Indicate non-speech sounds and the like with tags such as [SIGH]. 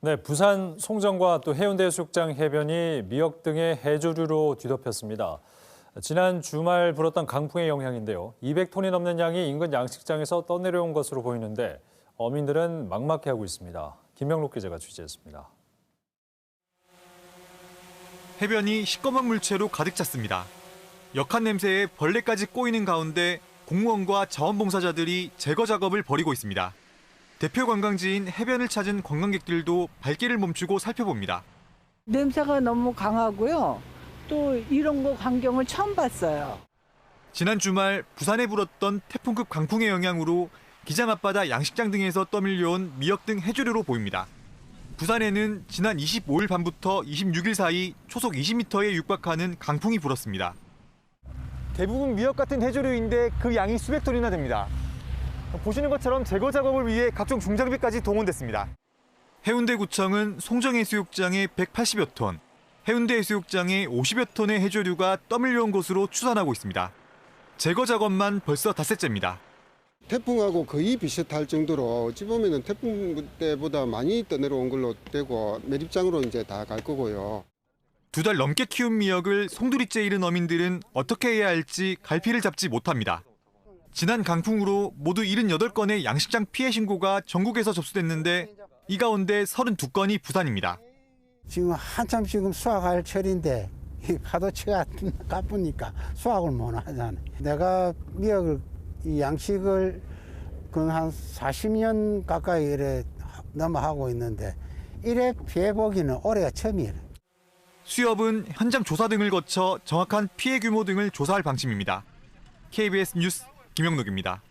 네, 부산 송정과 또 해운대 해수욕장 해변이 미역 등의 해조류로 뒤덮였습니다. 지난 주말 불었던 강풍의 영향인데요. 200톤이 넘는 양이 인근 양식장에서 떠내려온 것으로 보이는데 어민들은 막막해하고 있습니다. 김명록 기자가 취재했습니다. 해변이 시꺼먼 물체로 가득 찼습니다. 역한 냄새에 벌레까지 꼬이는 가운데 공무원과 자원봉사자들이 제거 작업을 벌이고 있습니다. 대표 관광지인 해변을 찾은 관광객들도 발길을 멈추고 살펴봅니다. 냄새가 너무 강하고요. 또 이런 거 광경을 처음 봤어요. 지난 주말 부산에 불었던 태풍급 강풍의 영향으로 기장 앞바다 양식장 등에서 떠밀려온 미역 등 해조류로 보입니다. 부산에는 지난 25일 밤부터 26일 사이 초속 20m에 육박하는 강풍이 불었습니다. 대부분 미역 같은 해조류인데 그 양이 수백 톤이나 됩니다. 보시는 것처럼 제거 작업을 위해 각종 중장비까지 동원됐습니다. 해운대구청은 송정해수욕장에 180여 톤, 해운대해수욕장에 50여 톤의 해조류가 떠밀려온 것으로 추산하고 있습니다. 제거 작업만 벌써 닷새째입니다. 태풍하고 거의 비슷할 정도로 어찌 보면은 태풍 때보다 많이 떠내려온 걸로 되고 매립장으로 이제 다 갈 거고요. 두 달 넘게 키운 미역을 송두리째 잃은 어민들은 어떻게 해야 할지 갈피를 잡지 못합니다. 지난 강풍으로 모두 78건의 양식장 피해 신고가 전국에서 접수됐는데 이 가운데 32건이 부산입니다. 지금 한참 지금 수확할 철인데 이 파도치가 까쁘니까 [LAUGHS] 수확을 못 하잖아요. 내가 미역을 이 양식을 그한 40년 가까이 이래 넘어 하고 있는데 이래 피해 보기는 올해가 처음이에요. 수협은 현장 조사 등을 거쳐 정확한 피해 규모 등을 조사할 방침입니다. KBS 뉴스 김영록입니다.